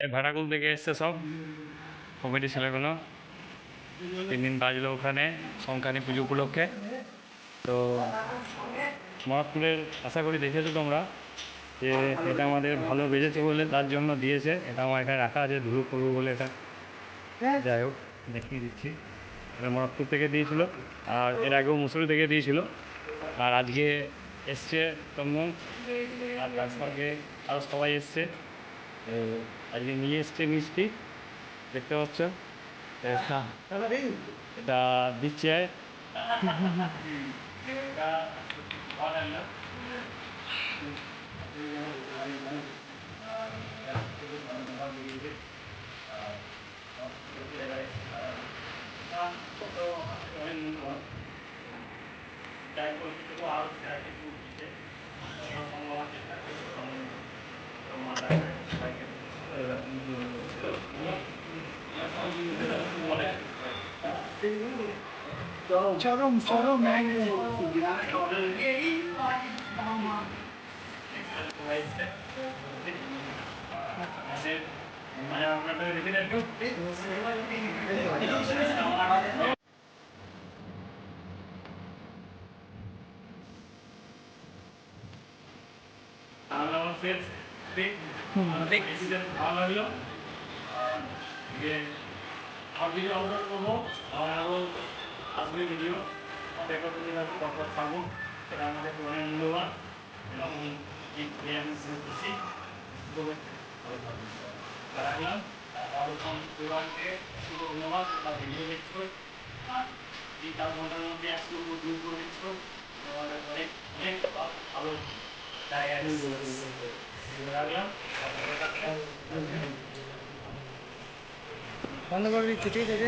এই ভাড়াকুল থেকে এসছে সব। কমিটি ছেলেগুলো। তিন দিন বাজলো ওখানে, সংক্রান্তি পুজো উপলক্ষে। তো মহাপুরের আশা করি দেখেছ তোমরা যে এটা আমাদের ভালো বেজেছে বলে তার জন্য দিয়েছে। এটা আমার এখানে রাখা আছে ধুলো করব বলে এটা। যাই হোক, দেখিয়ে দিচ্ছি। এটা মরক্কো থেকে দিয়েছিল আর এর আগেও মুসুরি থেকে দিয়েছিল। আর আজকে এসছে তমন আর তার সঙ্গে আরও সবাই এসছে। আজকে নিয়ে এসছে মিষ্টি দেখতে পাচ্ছ? এটা দিচ্ছে। Çalım çalım ben Anlamaz etsin. ভালো লাগল। যে ভিডিও আপলোড করব। আর আরও আসবে ভিডিও দেখো পরপর পাবো এটা আমাদের অনেক মূল্যবান এবং খুশি রাখলাম আলোচন বিভাগকে ধন্যবাদ বা ভিডিও দেখছ। এই চার ঘণ্টার মধ্যে একশো দূর করে দিচ্ছ অনেক ভালো। বন্ধ করে দিচ্ছি ঠিক আছে?